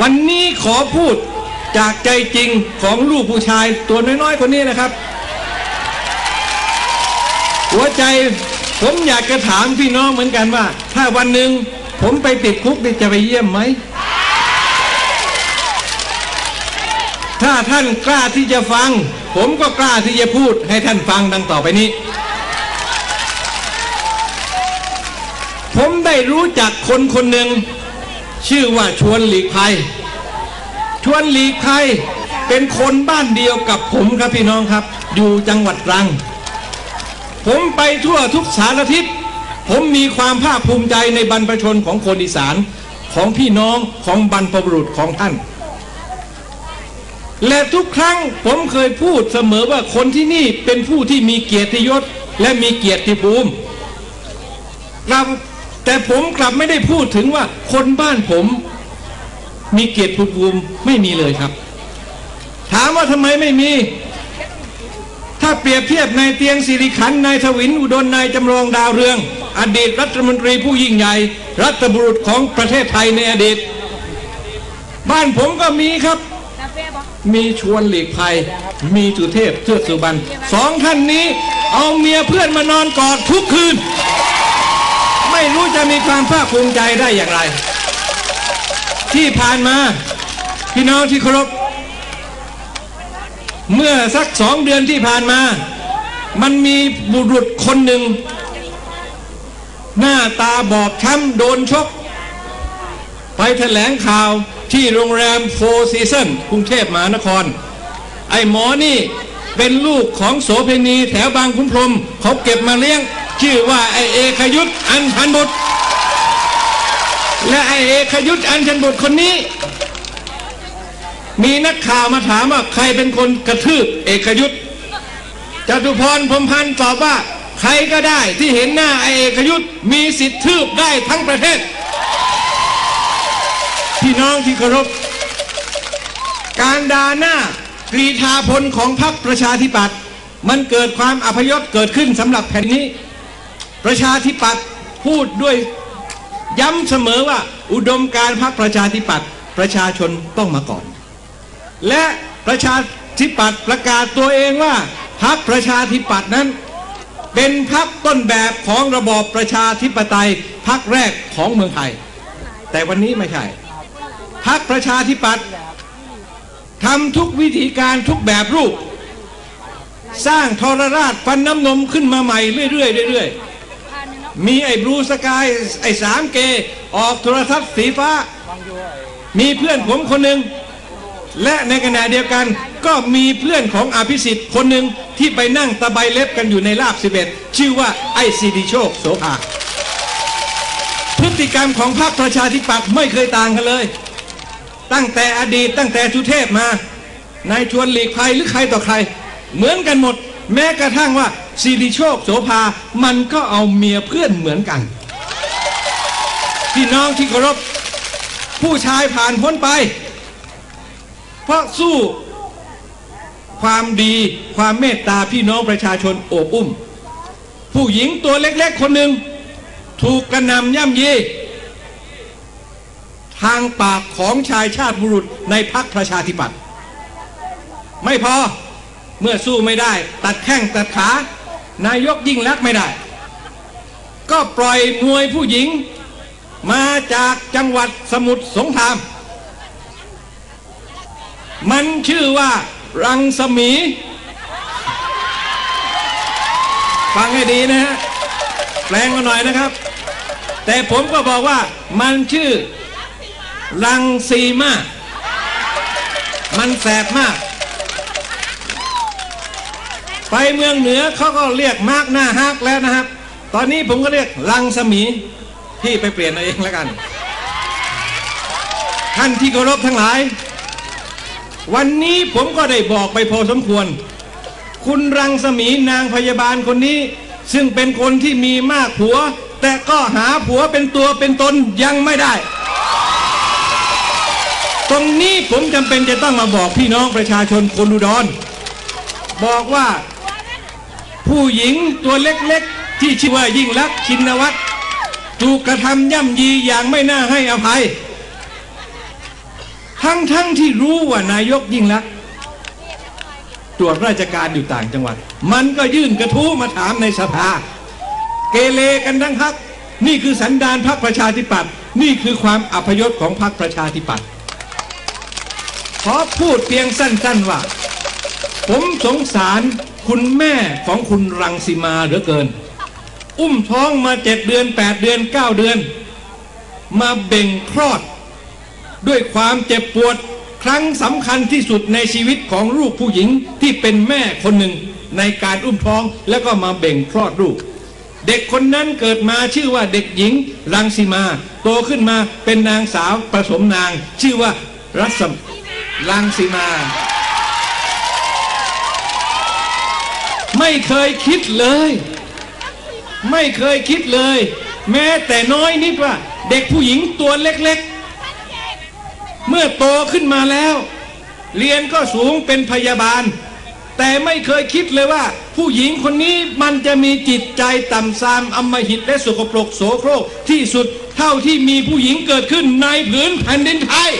วันนี้ขอพูดจากใจจริงของลูกผู้ชายตัวน้อยๆคนนี้นะครับ หัวใจผมอยากจะถามพี่น้องเหมือนกันว่า ถ้าวันหนึ่งผมไปติดคุกจะไปเยี่ยมไหม ถ้าท่านกล้าที่จะฟัง ผมก็กล้าที่จะพูดให้ท่านฟังดังต่อไปนี้ ผมได้รู้จักคนคนหนึ่ง ชื่อว่าชวนหลีกภัย ชวนหลีกภัยเป็นคนบ้านเดียวกับผมครับพี่น้องครับ อยู่จังหวัดตรัง ผมไปทั่วทุกสารทิศผมมีความภาคภูมิใจในบรรพชนของคนอีสานของพี่น้องของบรรพบุรุษของท่าน และทุกครั้งผมเคยพูดเสมอว่าคนที่นี่เป็นผู้ที่มีเกียรติยศและมีเกียรติภูมิกลับ แต่ผมกลับไม่ได้พูดถึงว่าคนบ้านผมมีเกียรติภูมิไม่มีเลยครับ ถามว่าทำไมไม่มี ถ้าเปรียบเทียบนายเตียงสิริขันนายทวินอุดลนายจำลองดาวเรือง อดีตรัฐมนตรีผู้ยิ่งใหญ่ รัฐบุรุษของประเทศไทยในอดีต บ้านผมก็มีครับ มีชวนหลีกภัย มีสุเทพเทือกสุบรรณสองท่านนี้ เอาเมียเพื่อนมานอนกอดทุกคืน ไม่รู้จะมีความภาคภูมิใจได้อย่างไร ที่ผ่านมาพี่น้องที่เคารพเมื่อสักสองเดือนที่ผ่านมา มันมีบุรุษคนหนึ่ง หน้าตาบอบช้ำโดนชก ไปแถลงข่าวที่โรงแรมโฟร์ซีซันกรุงเทพมหานคร ไอ้หมอนี่เป็นลูกของโสเพณีแถวบางคุ้มพรหมเขาเก็บมาเลี้ยง ชื่อว่าไอเอกยุทธอันพันบุตร และไอเอกยุทธอันพันบุตรคนนี้ มีนักข่าวมาถามว่าใครเป็นคนกระทืบเอกยุทธจตุพรพรมพันธ์ตอบว่าใครก็ได้ที่เห็นหน้าไอเอกยุทธมีสิทธิ์ทืบได้ทั้งประเทศ พี่น้องที่เคารพ การด่าหน้ากรีธาพลของพรรคประชาธิปัตย์มันเกิดความอพยศเกิดขึ้นสำหรับแผ่นนี้ ประชาธิปัตย์พูดด้วยย้ำเสมอว่าอุดมการพรรคประชาธิปัตย์ประชาชนต้องมาก่อน และประชาธิปัตย์ประกาศตัวเองว่าพรรคประชาธิปัตย์นั้น เป็นพรรคต้นแบบของระบอบประชาธิปไตยพรรคแรกของเมืองไทย แต่วันนี้ไม่ใช่พรรคประชาธิปัตย์ทำทุกวิธีการทุกแบบรูป สร้างทรราชฟันน้ำนมขึ้นมาใหม่เรื่อยๆเรื่อยๆ มีไอ้บลูสกายไอ้สามเกออกโทรทัศน์สีฟ้า มีเพื่อนผมคนหนึ่งและในขณะเดียวกันก็มีเพื่อนของอภิสิทธิ์คนหนึ่งที่ไปนั่งตะไบเล็บกันอยู่ในลาบสิบเอ็ดชื่อว่าไอ้ซีดีโชคโสภาพฤติกรรมของพรรคประชาธิปัตย์ไม่เคยต่างกันเลย ตั้งแต่อดีตตั้งแต่ชุเทพมานายชวนหลีกภัยหรือใครต่อใคร เหมือนกันหมด แม้กระทั่งว่า ซีดีโชคโสภา มันก็เอาเมียเพื่อนเหมือนกัน พี่น้องที่เคารพผู้ชายผ่านพ้นไป เพราะสู้ความดีความเมตตาพี่น้องประชาชนโอบอุ้ม ผู้หญิงตัวเล็กๆคนหนึ่งถูกกระนำย่ำยี ทางปากของชายชาติบุรุษในพักประชาธิปัตย์ไม่พอเมื่อสู้ไม่ได้ ตัดแข้งตัดขา นายกยิ่งลักไม่ได้ ก็ปล่อยมวยผู้หญิง มาจากจังหวัดสมุทรสงคราม มันชื่อว่ารังสมี ฟังให้ดีนะฮะแปลงมาหน่อยนะครับ แต่ผมก็บอกว่ามันชื่อรังสีมา มันแสบมาก ไปเมืองเหนือเขาก็เรียกมากหน้าฮักแล้วนะครับ ตอนนี้ผมก็เรียกรังสมีพี่ไปเปลี่ยนเอาเองแล้วกัน ท่านที่เคารพทั้งหลาย วันนี้ผมก็ได้บอกไปพอสมควร คุณรังสมีนางพยาบาลคนนี้ ซึ่งเป็นคนที่มีมากผัว แต่ก็หาผัวเป็นตัวเป็นตนยังไม่ได้ ตรงนี้ผมจำเป็นจะต้องมาบอกพี่น้องประชาชนคนอุดรบอกว่า ผู้หญิงตัวเล็กๆ ที่ชื่อว่ายิ่งลักษณ์ชินวัตรถูกกระทำย่ำยีอย่างไม่น่าให้อภัย ทั้งทั้งที่รู้ว่านายกยิ่งลักษณ์ตรวจราชการอยู่ต่างจังหวัด มันก็ยื่นกระทู้มาถามในสภา เกเรกันทั้งพัก นี่คือสันดานพรรคประชาธิปัตย์นี่คือความอัพยศของพรรคประชาธิปัตย์ขอพูดเพียงสั้นๆว่า ผมสงสาร คุณแม่ของคุณรังสีมาเหลือเกิน อุ้มท้องมาเจ็ดเดือนแปดเดือนเก้าเดือน มาเบ่งคลอด ด้วยความเจ็บปวดครั้งสำคัญที่สุดในชีวิตของลูกผู้หญิงที่เป็นแม่คนหนึ่งในการอุ้มท้องแล้วก็มาเบ่งคลอดลูก เด็กคนนั้นเกิดมาชื่อว่าเด็กหญิงรังสีมา โตขึ้นมาเป็นนางสาวผสมนาง ชื่อว่ารัศมรังสีมา ไม่เคยคิดเลย ไม่เคยคิดเลย แม้แต่น้อยนิดว่า เด็กผู้หญิงตัวเล็กๆ เมื่อโตขึ้นมาแล้ว เรียนก็สูงเป็นพยาบาล แต่ไม่เคยคิดเลยว่า ผู้หญิงคนนี้มันจะมีจิตใจต่ำทรามอำมหิตและสุกปรกโสโครกที่สุดเท่าที่มีผู้หญิงเกิดขึ้นในผืนแผ่นดินไทย